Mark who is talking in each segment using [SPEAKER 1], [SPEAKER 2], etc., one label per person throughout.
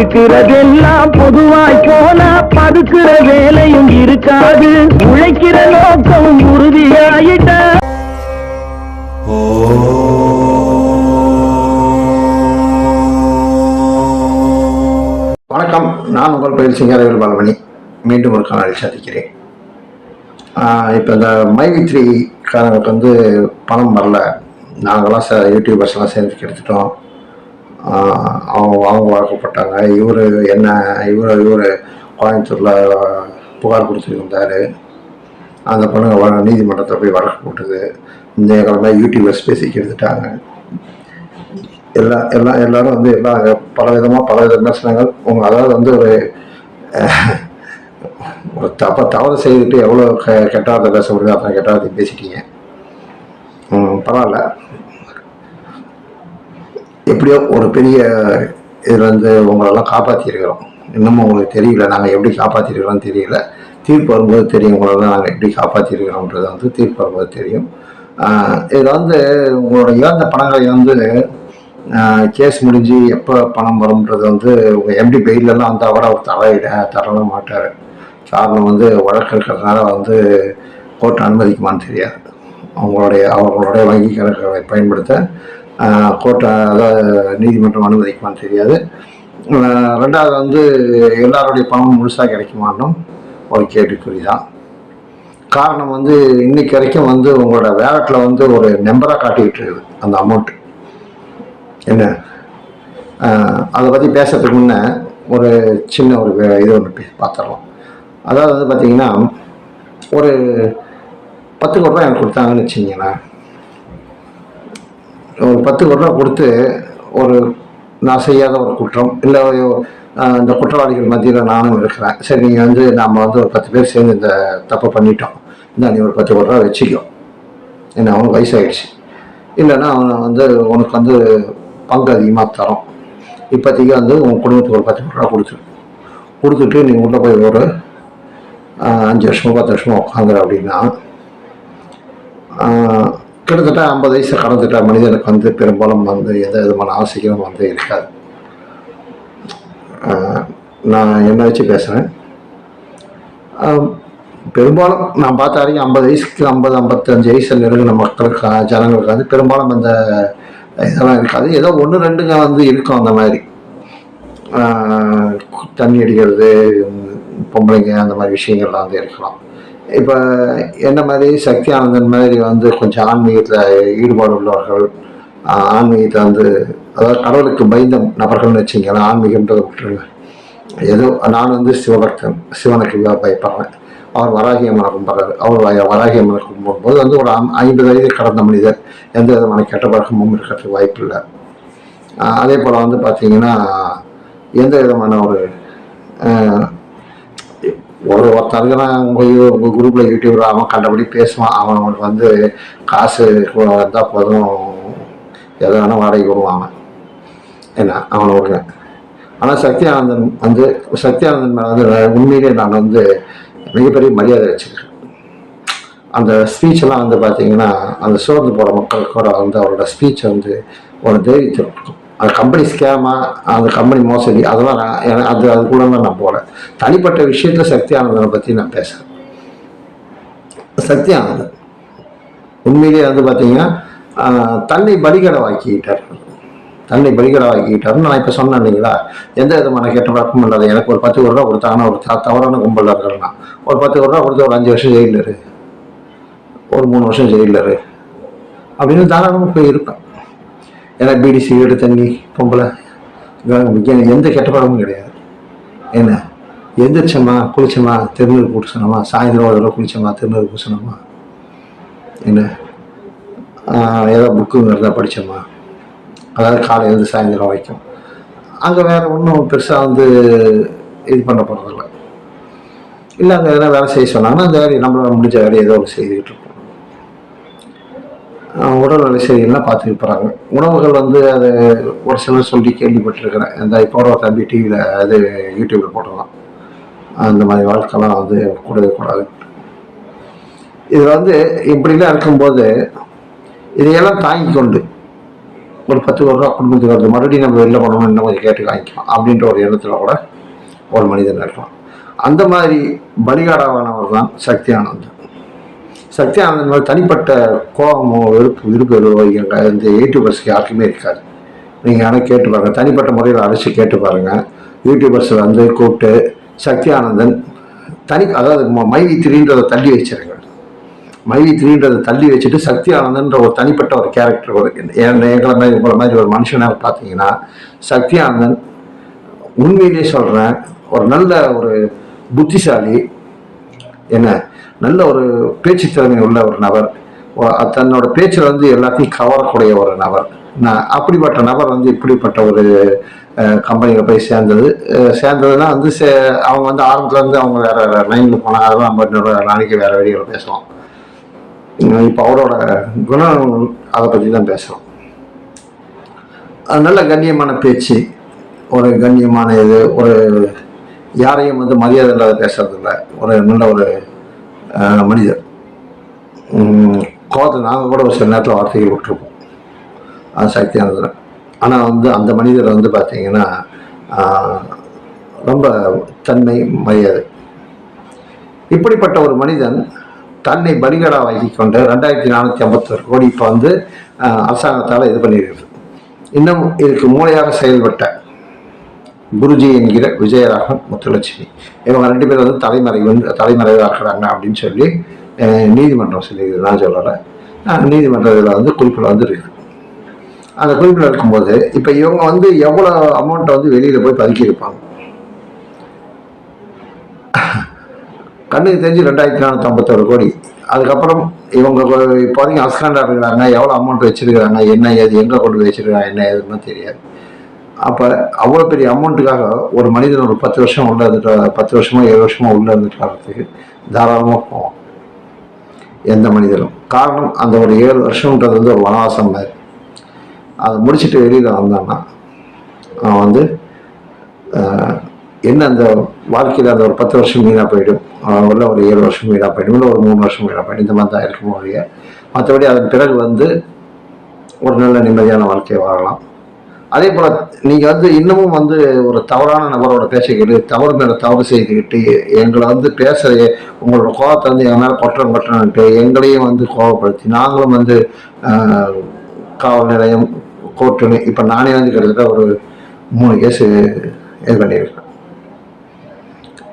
[SPEAKER 1] இருக்கிறதெல்லாம் பொதுவாய் போனா படுக்கிற வேலையும் இருக்காது. உழைக்கிற நோக்கம் உறுதியாயிட்ட.
[SPEAKER 2] வணக்கம். நான் உங்கள் பயில் சிங்காரவேல் பாலமணி. மீண்டும் ஒரு காணொலி சந்திக்கிறேன். இப்போ இந்த மைவி த்ரீ காரங்களுக்கு வந்து பணம் வரல. நாங்களாம் ச யூடியூபர்ஸ்லாம் சேர்ந்து எடுத்துட்டோம் அவங்க அவங்க வழக்கப்பட்டாங்க இவர் என்ன இவர் இவர் கோயம்புத்தூரில் புகார் கொடுத்துருந்தார். அந்த பொண்ணுங்க வ- நீதிமன்றத்தில் போய் வழக்கு போட்டது. இந்த காலமாக யூடியூபர்ஸ் பேசிக்கு எடுத்துட்டாங்க எல்லா எல்லா எல்லாரும் வந்து எல்லா பல விதமாக பல விமர்சனங்கள். உங்கள் அதாவது வந்து ஒரு ஒரு தப்ப தவறு செய்துட்டு எவ்வளோ க கெட்ட பேச முடியுமோ அத்தனை கெட்ட பேசிட்டீங்க. பரவாயில்ல. எப்படியோ ஒரு பெரிய இதில் வந்து உங்களெல்லாம் காப்பாற்றிருக்கிறோம் இன்னமும் உங்களுக்கு தெரியல நாங்கள் எப்படி காப்பாற்றிருக்கிறோம்னு தெரியல. தீர்ப்பு வரும்போது தெரியும் உங்களெல்லாம் நாங்கள் எப்படி காப்பாற்றிருக்கிறோன்றது வந்து தீர்ப்பு வரும்போது தெரியும். இதில் வந்து உங்களோட இழந்த பணங்களை வந்து கேஸ் முடிஞ்சு எப்போ பணம் வரும்ன்றது வந்து உங்கள் எம்டி பெயிலெல்லாம் வந்தால் கூட அவர் தலையிட தரலாம் மாட்டார். காரணம் வந்து வழக்கு இருக்கிறதுனால வந்து கோர்ட் அனுமதிக்குமான்னு தெரியாது. அவங்களுடைய அவர்களுடைய வங்கி கணக்குகளை பயன்படுத்த கோர்ட்டை அதாவது நீதிமன்றம் அனுமதிக்குமான்னு தெரியாது. ரெண்டாவது வந்து எல்லாருடைய பணமும் முழுசாக கிடைக்குமான்னும் ஒரு கேள்விக்குறி தான் காரணம் வந்து இன்னைக்கு வரைக்கும் வந்து உங்களோட வேலட்டில் வந்து ஒரு நம்பராக காட்டிக்கிட்டு இருக்குது அந்த அமௌண்ட் என்ன? அதை பற்றி பேசுறதுக்கு முன்னே ஒரு சின்ன ஒரு இது ஒன்று பே- பார்த்துடலாம் அதாவது வந்து பார்த்தீங்கன்னா ஒரு பத்து கோடி ரூபாய் எனக்கு கொடுத்தாங்கன்னு வச்சிங்களேன் ஒரு பத்து கோடி ரூபா கொடுத்து ஒரு நான் செய்யாத ஒரு குற்றம் இல்லை இந்த குற்றவாளிகள் மத்தியில் நானும் இருக்கிறேன். சரி நீங்கள் வந்து நாம் வந்து ஒரு பத்து பேர் சேர்ந்து இந்த தப்பை பண்ணிட்டோம். இந்த நீ ஒரு பத்து கோடி ரூபா வச்சுக்கோ. என்ன அவனுக்கு வயசாகிடுச்சு இல்லைன்னா அவனை வந்து உனக்கு வந்து பங்கு அதிகமாக தரோம். இப்போதைக்கு வந்து உன் குடும்பத்துக்கு ஒரு பத்து கோடி ரூபா கொடுத்துரு. கொடுத்துட்டு நீங்கள் உள்ளே போய் ஒரு அஞ்சு வருஷமோ பத்து வருஷமோ உட்காந்துரு அப்படின்னா கிட்டத்தட்ட ஐம்பது வயசு கடந்துட்ட மனிதனுக்கு வந்து பெரும்பாலும் வந்து எந்த விதமான ஆசைகளும் வந்து இருக்காது. நான் என்ன வச்சு பேசுகிறேன் பெரும்பாலும் நான் பார்த்த வரைக்கும் ஐம்பது வயசுக்கு ஐம்பது ஐம்பத்தஞ்சு வயசு நெருங்கின மக்களுக்கு ஜனங்களுக்கு வந்து பெரும்பாலும் அந்த இதெல்லாம் இருக்காது. ஏதோ ஒன்று ரெண்டுங்க வந்து இருக்கும் அந்த மாதிரி. தண்ணி அடிக்கிறது பொம்பளைங்க அந்த மாதிரி விஷயங்கள்லாம் வந்து இருக்கலாம். இப்போ என்ன மாதிரி சக்தி ஆனந்தன் மாதிரி வந்து கொஞ்சம் ஆன்மீகத்தில் ஈடுபாடு உள்ளவர்கள் ஆன்மீகத்தை வந்து அதாவது கடவுளுக்கு பயந்த நபர்கள்னு வச்சுங்களேன் ஆன்மீகம்ன்றதை விட்டுருங்க ஏதோ நான் வந்து சிவபக்தன் சிவனுக்கு பயப்படுறேன். அவர் வராகி அம்மனை கும்பிட்றாரு. அவர் வ- வராகி கும்பிடும்போது வந்து ஒரு ஐம்பது வயது கடந்த மனிதர் எந்த விதமான கெட்ட பழக்கமும் இருக்கிறதுக்கு வாய்ப்பு இல்லை. அதே போல் வந்து பார்த்தீங்கன்னா எந்த விதமான ஒரு ஒரு ஒருத்தன் இருக்கிறான் உங்கள் உங்கள் குரூப்பில் யூடியூப்ல அவன் கண்டபடி பேசுவான் அவன் அவனுக்கு வந்து காசு வந்தால் போதும் எதை வேணால் வாடகை விடுவான் என்ன? அவனை விடுறேன். ஆனால் சத்யானந்தன் வந்து சத்யானந்தன் மேலே வந்து உண்மையிலே நான் வந்து மிகப்பெரிய மரியாதை வச்சுருக்கேன் அந்த ஸ்பீச்செல்லாம் வந்து பார்த்தீங்கன்னா அந்த சோர்ந்து போகிற மக்களுக்கு கூட வந்து அவரோட ஸ்பீச் வந்து ஒரு தைரியத்தை கொடுக்கும். அந்த கம்பெனி ஸ்கேமா அந்த கம்பெனி மோசடி அதெல்லாம் நான் அது அது அதுக்குள்ளலாம் நான் போகல. தனிப்பட்ட விஷயத்தில் சக்தி ஆனந்தனை பற்றி நான் பேசுகிறேன் சக்தி ஆனந்தன் உண்மையிலேயே வந்து பார்த்தீங்கன்னா தன்னை பலிகடவாக்கிட்டார். தன்னை பலிகடவாக்கிட்டாருன்னு நான் இப்போ சொன்னேன் இல்லைங்களா? எந்த விதமான கெட்ட பழக்கமும் இல்லாத எனக்கு ஒரு பத்து ரூபா கொடுத்தாங்கன்னா ஒரு தவறான கும்பலில் இருக்கிறேன்னா ஒரு பத்து ரூபா கொடுத்து ஒரு அஞ்சு வருஷம் ஜெயிலில் இரு. ஒரு மூணு வருஷம் ஜெயிலில் இரு. அப்படின்னு தாராளமாக போய் இருப்பேன் ஏன்னா பீடி சிகரெட்டு தண்ணி பொம்பளை. க- எந்த கெட்ட பழக்கமும் கிடையாது. என்ன? எந்திரிச்சோமா குளிச்சோமா திருநீர் பூசணுமா சாயந்தரம் ஒரு தடவை குளிச்சோமா திருநீர் பூசணுமா என்ன? ஏதோ புக்குங்க இருந்தால் படித்தோமா அதாவது காலையிலேருந்து சாயந்தரம் வரைக்கும். அங்கே வேறு ஒன்றும் பெருசாக வந்து இது பண்ண போகிறதில்ல இல்லை அங்கே எதனா வேலை செய்ய சொன்னாங்கன்னா அந்த வேலையை நம்மளால் முடிஞ்ச வேலையை ஏதோ ஒன்று செய்துக்கிட்டு இருக்கோம் உடல் உடல்நிலை சரியில்லைன்னா பார்த்துட்டு போகிறாங்க உணவுகள் வந்து அது ஒரு சிலர் சொல்லி கேள்விப்பட்டிருக்கிறேன். இந்த இப்போ ஒரு தம்பி டிவியில் அது யூடியூப்பில் போட்டுருந்தான் அந்த மாதிரி வாழ்க்கைலாம் வந்து கூடவே கூடாது. இதில் வந்து இப்படிலாம் இருக்கும்போது இதையெல்லாம் தாங்கி கொண்டு ஒரு பத்து ரூபா குடும்பத்துக்கு வருது மறுபடியும் நம்ம வெளில போனோம்னா இன்னும் கொஞ்சம் கேட்டு வாங்கிக்கலாம் அப்படின்ற ஒரு எண்ணத்தில் கூட ஒரு மனிதன் இருக்கலாம் அந்த மாதிரி பலிகாடாவானவர் தான் சக்தி ஆனந்தன் சக்தி மேலே தனிப்பட்ட கோபமோ வெறுப்பு விருப்போ எங்கள் இந்த யூடியூபர்ஸ்க்கு யாருக்குமே இருக்காது. நீங்கள் ஆனால் கேட்டு பாருங்கள் தனிப்பட்ட முறையில் அழைச்சி கேட்டு பாருங்கள் யூடியூபர்ஸ் வந்து கூப்பிட்டு சக்தியானந்தன் தனி அதாவது மைவி த்ரீன்றதை தள்ளி வச்சிருங்க. மைவி த்ரீன்றதை தள்ளி வச்சுட்டு சக்தியானந்தன்ற ஒரு தனிப்பட்ட ஒரு கேரக்டர் ஒரு எங்களை மாதிரி உங்களை மாதிரி ஒரு மனுஷனாக பார்த்தீங்கன்னா சக்தியானந்தன் உண்மையிலே சொல்கிறேன் ஒரு நல்ல ஒரு புத்திசாலி என்ன நல்ல ஒரு பேச்சு திறமை உள்ள ஒரு நபர். தன்னோட பேச்சில் வந்து எல்லாத்தையும் கவரக்கூடிய ஒரு நபர். நான் அப்படிப்பட்ட நபர் வந்து இப்படிப்பட்ட ஒரு கம்பெனியில் போய் சேர்ந்தது. சேர்ந்ததுன்னா வந்து சே அவங்க வந்து ஆரம்பத்துலேருந்து இருந்து அவங்க வேறு லைனில் போனாங்க. அதெல்லாம் நம்ம நாளைக்கு வேறு வழியில் பேசுவோம் இப்போ அவரோட குணம் அதை பற்றி தான் பேசுகிறோம் நல்ல கண்ணியமான பேச்சு. ஒரு கண்ணியமான இது. ஒரு யாரையும் வந்து மரியாதை இல்லாத பேசுறதில்ல. ஒரு நல்ல ஒரு மனிதர். கோபத்தில் நாங்கள் கூட ஒரு சில நேரத்தில் வார்த்தைகள் விட்டுருப்போம் அது சக்தியானதில். ஆனால் வந்து அந்த மனிதர் வந்து பார்த்தீங்கன்னா ரொம்ப தன்மை மரியாதை. இப்படிப்பட்ட ஒரு மனிதன் தன்னை பலிகடாவாக்கி கொண்டு ரெண்டாயிரத்தி நானூற்றி ஐம்பத்தொரு கோடி இப்போ வந்து அரசாங்கத்தால் இது பண்ணியிருக்கு இன்னும் இதுக்கு மூளையாக செயல்பட்ட குருஜி என்கிற விஜயராகவன் முத்துலட்சுமி. இவங்க ரெண்டு பேரும் வந்து தலைமறை வந்து தலைமறைவாக இருக்கிறாங்க அப்படின்னு சொல்லி நீதிமன்றம் சொல்லியிருக்குது நான் சொல்லலை நீதிமன்ற இதில் வந்து குறிப்பில் வந்து இருக்குது அந்த குறிப்பில் இருக்கும்போது இப்போ இவங்க வந்து எவ்வளோ அமௌண்ட்டை வந்து வெளியில் போய் பதுக்கியிருப்பாங்க? கண்ணுக்கு தெரிஞ்சு ரெண்டாயிரத்தி நானூற்றி ஐம்பத்தோரு கோடி. அதுக்கப்புறம் இவங்க இப்போ வரைக்கும் அஸ்காண்டா இருக்கிறாங்க எவ்வளோ அமௌண்ட் வச்சிருக்கிறாங்க என்ன ஏது எங்கே கொண்டு போய் வச்சிருக்காங்க என்ன ஏதுன்னு தெரியாது. அப்போ அவ்வளோ பெரிய அமௌண்ட்டுக்காக ஒரு மனிதன் ஒரு பத்து வருஷம் உள்ள இருந்துட்டு பத்து வருஷமோ ஏழு வருஷமோ உள்ள இருந்துட்டு வர்றதுக்கு தாராளமாக போவான் எந்த மனிதனும். காரணம் அந்த ஒரு ஏழு வருஷம்ன்றது வந்து ஒரு வனவாசம் மாதிரி. அதை முடிச்சுட்டு வெளியில் வந்தான்னா அவன் வந்து என்ன அந்த வாழ்க்கையில் அந்த ஒரு பத்து வருஷம் வீணாக போயிடும் அவன் உள்ள ஒரு ஏழு வருஷம் வீணாக போயிடும் இல்லை ஒரு மூணு வருஷம் வீணாக போயிடும். இந்த மாதிரி தான் இருக்கும் ஒழிய மற்றபடி அதன் பிறகு வந்து ஒரு நல்ல நிம்மதியான வாழ்க்கையை வாழலாம். அதே போல் நீங்கள் வந்து இன்னமும் வந்து ஒரு தவறான நபரோட பேசிக்கிட்டு தவறு மேலே தவறு செய்துக்கிட்டு எங்களை வந்து பேச உங்களோட கோபத்தை வந்து என் மேலே கொட்டுறோம் கொட்டுறோன்ட்டு எங்களையும் வந்து கோபப்படுத்தி நாங்களும் வந்து காவல் நிலையம் கோர்ட்டுன்னு இப்போ நானே வந்து கிட்டத்தட்ட ஒரு மூணு கேஸு இது பண்ணியிருக்கேன்.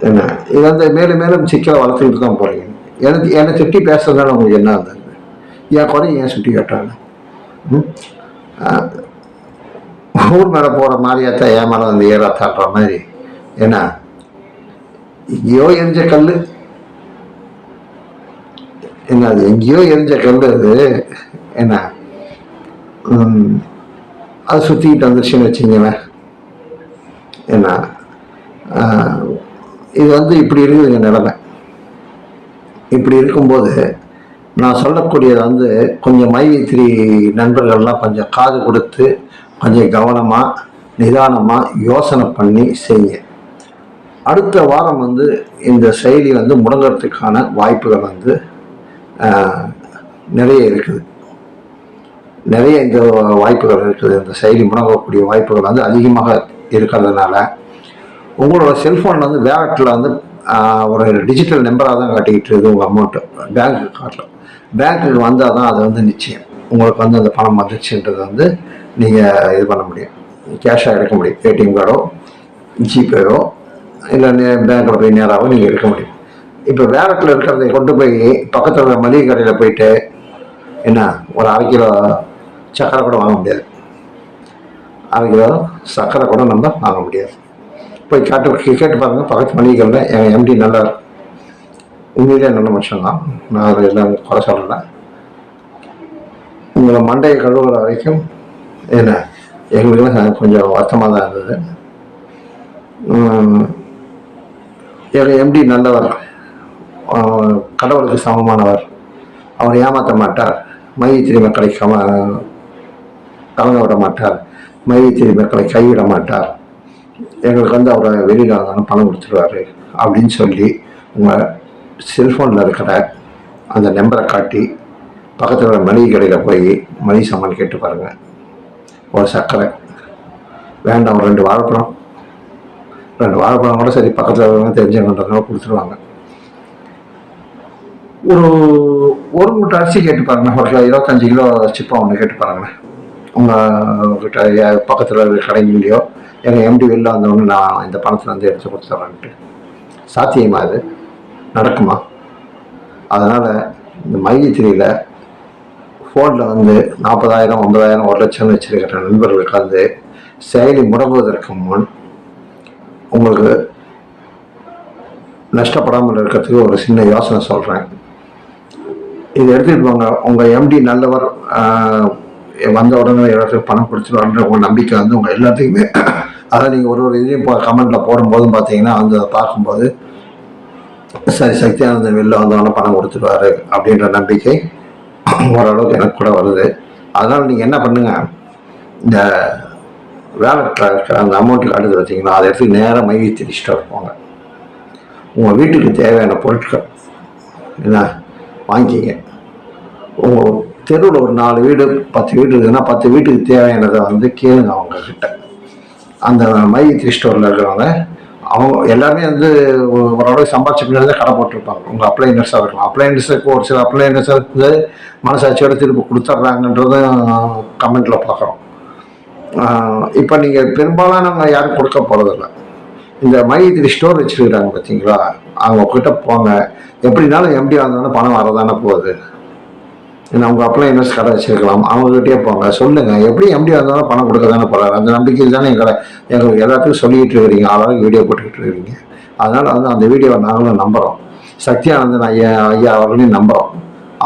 [SPEAKER 2] என்ன? இது வந்து மேலும் மேலும் சிக்கலை வளர்த்துக்கிட்டு தான் போகிறீங்க எனக்கு என்னை திட்டி பேசுறதுனால உங்களுக்கு என்ன இருந்தது என் குறை ஏன் சுட்டி காட்டுறாங்க? ம்? ஊர் மேலே போகிற மாதிரியாத்தான் ஏன் மேலே வந்து ஏறாத்தான்ற மாதிரி? என்ன எங்கேயோ எரிஞ்ச கல் என்ன அது எங்கேயோ எரிஞ்ச கல் அது. என்ன அது சுற்றிக்கிட்டு வந்துருச்சுன்னு வச்சுங்களேன் என்ன இது வந்து இப்படி இருக்குதுங்க நிலைமை. இப்படி இருக்கும்போது நான் சொல்லக்கூடியது வந்து கொஞ்சம் மைவித்திரி நண்பர்கள்லாம் கொஞ்சம் காது கொடுத்து கொஞ்சம் கவனமாக நிதானமாக யோசனை பண்ணி செய்யுங்க. அடுத்த வாரம் வந்து இந்த செயலி வந்து முடங்கிறதுக்கான வாய்ப்புகள் வந்து நிறைய இருக்குது. நிறைய இந்த வாய்ப்புகள் இருக்குது. இந்த செயலி முடங்கக்கூடிய வாய்ப்புகள் வந்து அதிகமாக இருக்கிறதுனால உங்களோட செல்ஃபோன் வந்து வேலட்டில் வந்து ஒரு டிஜிட்டல் நம்பராக தான் காட்டிக்கிட்டு இருக்குது உங்கள் அமௌண்ட்டு பேங்க்கு காட்டில் பேங்க்குக்கு வந்தால் தான் அது வந்து நிச்சயம். உங்களுக்கு வந்து அந்த பணம் வந்துச்சுன்றது வந்து நீங்கள் இது பண்ண முடியும். கேஷாக எடுக்க முடியும். ஏடிஎம் கார்டோ ஜிபேயோ இல்லை பேங்க்கில் போய் நேராகவோ நீங்கள் எடுக்க முடியும். இப்போ வேலட்டில் இருக்கிறதை கொண்டு போய் பக்கத்தில் இருக்கிற மளிகை கடையில் போயிட்டு என்ன ஒரு அரை கிலோ சக்கரை கூட வாங்க முடியாது. அரை கிலோ சக்கரை கூட நம்ம வாங்க முடியாது. போய் கேட்டு கேட்டு பாருங்கள் பக்கத்து மளிகை கடையில் என் எம்டி நல்லா உண்மையிலே நல்ல மனுஷன்தான். நான் அதை எல்லாம் குறை சொல்லலை. உங்களை மண்டையை கழுவுற வரைக்கும் என்ன எங்களுக்குலாம் கொஞ்சம் வருத்தமாக தான் இருந்தது. எங்கள் எம்டி நல்லவர். கடவுளுக்கு சமமானவர். அவர் ஏமாற்ற மாட்டார். மையத்திரி மக்களை கம கலங்க விட மாட்டார். மையத்திரி மக்களை கைவிட மாட்டார். எங்களுக்கு வந்து அவரை வெளியில் வந்தாலும் பணம் கொடுத்துருவாரு அப்படின்னு சொல்லி உங்கள் செல்ஃபோனில் இருக்கிற அந்த நம்பரை காட்டி பக்கத்தில் உள்ள மளிகை கடையில் போய் மளிகை சாமான் கேட்டு பாருங்கள் ஒரு சர்க்கரை. வேண்டாம் ஒரு ரெண்டு வாழைப்பழம். ரெண்டு வாழைப்பழம் கூட சரி பக்கத்தில் இருக்கிறவங்க தெரிஞ்சவங்கன்றதுனால கொடுத்துருவாங்க. ஒரு ஒரு மூட்டை அரிசி கேட்டு பாருங்க ஒரு கிலோ இருபத்தஞ்சு கிலோ சிப்பா ஒன்று கேட்டு பாருங்களேன் உங்கள் பக்கத்தில் இருக்கிற கடைகள்லையோ எங்கள் எம்டி வெளில வந்தவொடனே நான் இந்த பணத்தில் வந்து எடுத்து கொடுத்துட்றேன்ட்டு சாத்தியமா இது நடக்குமா? அதனால் இந்த மையத்திரியில் ஃபோனில் வந்து நாற்பதாயிரம் ஐம்பதாயிரம் ஒரு லட்சம் வச்சிருக்கிற நண்பர்கள் கலந்து செயலி முடங்குவதற்கு முன் உங்களுக்கு நஷ்டப்படாமல் இருக்கிறதுக்கு ஒரு சின்ன யோசனை சொல்கிறேன் இதை எடுத்துகிட்டு போங்க. உங்கள் எம்டி நல்லவர் வந்த உடனே எல்லாத்துக்கும் பணம் கொடுத்துருவாருன்ற உங்கள் நம்பிக்கை வந்து உங்கள் எல்லாத்துக்குமே அதை நீங்கள் ஒரு ஒரு இதையும் இப்போ கமெண்ட்டில் போடும்போதும் பார்த்தீங்கன்னா வந்து அதை பார்க்கும்போது சரி சக்தியானந்தன் வெளில வந்தவொடனே பணம் கொடுத்துருவாரு அப்படின்ற நம்பிக்கை ஓரளவுக்கு எனக்கு கூட வருது. அதனால் நீங்கள் என்ன பண்ணுங்க? இந்த வேலை இருக்கிற அந்த அமௌண்ட் காட்டுது பார்த்தீங்களா அதை எடுத்து நேராக மைவி திரிச்சிட்டு இருப்போங்க உங்கள் வீட்டுக்கு தேவையான பொருட்கள் என்ன வாங்கிக்கிங்க. உங்கள் தெருவில் ஒரு நாலு வீடு பத்து வீடு இருக்குதுன்னா பத்து வீட்டுக்கு தேவையானதை வந்து கேளுங்க அவங்கக்கிட்ட அந்த மைவி மை ஸ்டோரில் இருக்கிறவங்க அவங்க எல்லாமே வந்து ஓரளவு சம்பாதிச்ச பின்னாடி தான் கடை போட்டிருப்பாங்க. உங்கள் அப்ளைனஸாக இருக்கலாம். அப்ளைனர்ஸுக்கு ஒரு சில அப்ளைனஸ் வந்து மனசாட்சியோட திருப்பி கொடுத்துட்றாங்கன்றதும் கமெண்ட்டில் பார்க்குறோம். இப்போ நீங்கள் பெரும்பாலானவங்க யாரும் கொடுக்க போகிறதில்ல இந்த மையத்தில் ஸ்டோர் வச்சுருக்கிறாங்க பார்த்தீங்களா அவங்க கிட்ட போங்க. எப்படினாலும் எம்டி வந்தோடனே பணம் வரதானே போகுது. ஏன்னா அவங்க அப்ளைனஸ் கடை வச்சிருக்கலாம். அவங்ககிட்டயே போங்க. சொல்லுங்க. எப்படி எப்படி வந்தாலும் பணம் கொடுக்க தானே போறாரு? அந்த நம்பிக்கையில் தானே எங்களை எங்களுக்கு எல்லாத்துக்கும் சொல்லிட்டு இருக்கிறீங்க. அளவுக்கு வீடியோ போட்டுக்கிட்டு இருக்கிறீங்க. அதனால் வந்து அந்த வீடியோவை நாங்களும் நம்புகிறோம் சக்தியானந்தன் ஐயா ஐயா அவர்களையும் நம்புகிறோம்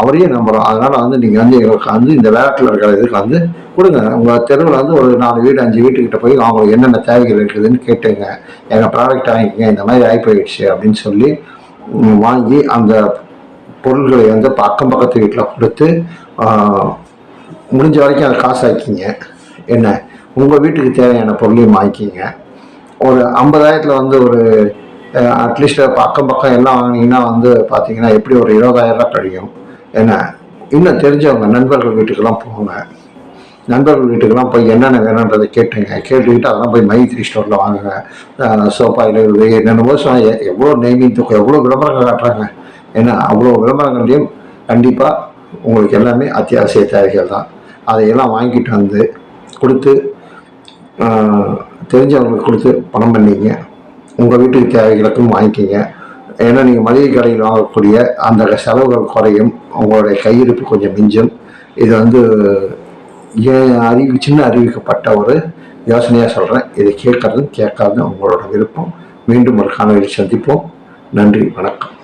[SPEAKER 2] அவரையும் நம்புகிறோம் அதனால் வந்து நீங்கள் வந்து எங்களுக்கு வந்து இந்த வேலட்டில் இருக்கிற இதுக்கு வந்து கொடுங்க. உங்கள் தெருவில் வந்து ஒரு நாலு வீடு அஞ்சு வீட்டுக்கிட்ட போய் அவங்களுக்கு என்னென்ன தேவைகள் இருக்குதுன்னு கேட்டுங்க. எங்கள் ப்ராடக்ட் வாங்கிக்கங்க இந்த மாதிரி ஆகி போயிடுச்சு அப்படின்னு சொல்லி வாங்கி அந்த பொருள்களை வந்து அக்கம் பக்கத்து வீட்டில் கொடுத்து முடிஞ்ச வரைக்கும் அதை காசு ஆக்கிங்க என்ன? உங்கள் வீட்டுக்கு தேவையான பொருளையும் வாங்கிக்கிங்க. ஒரு ஐம்பதாயிரத்தில் வந்து ஒரு அட்லீஸ்ட் அக்கம் பக்கம் எல்லாம் வாங்கினீங்கன்னா வந்து பார்த்தீங்கன்னா எப்படி ஒரு இருபதாயிரம் ரூபாய் கழியும் என்ன இன்னும் தெரிஞ்சவங்க நண்பர்கள் வீட்டுக்கெல்லாம் போங்க. நண்பர்கள் வீட்டுக்கெல்லாம் போய் என்னென்ன வேணுன்றதை கேட்டுங்க. கேட்டுக்கிட்டு அதெல்லாம் போய் மைத்ரி ஸ்டோரில் வாங்குங்க. சோஃபாயில் என்னென்னமோ சொ- எவ்வளோ நேமிங் தூக்கம் எவ்வளோ விளம்பரங்கள் காட்டுறாங்க. ஏன்னா அவ்வளோ விளம்பரங்கள்லையும் கண்டிப்பாக உங்களுக்கு எல்லாமே அத்தியாவசிய தேவைகள் தான். அதையெல்லாம் வாங்கிட்டு வந்து கொடுத்து தெரிஞ்சவங்களுக்கு கொடுத்து பணம் பண்ணிங்க உங்கள் வீட்டுக்கு தேவைகளுக்கும் வாங்கிக்கிங்க. ஏன்னா நீங்கள் மளிகை கடையில் வாங்கக்கூடிய அந்த செலவுகள் குறையும். உங்களுடைய கையிருப்பு கொஞ்சம் மிஞ்சும். இது வந்து ஏன் அறிவி சின்ன அறிவிக்கப்பட்ட ஒரு யோசனையாக சொல்கிறேன் இதை கேட்கறதும் கேட்காதும் உங்களோட விருப்பம். மீண்டும் ஒரு காணொலியில் சந்திப்போம். நன்றி வணக்கம்.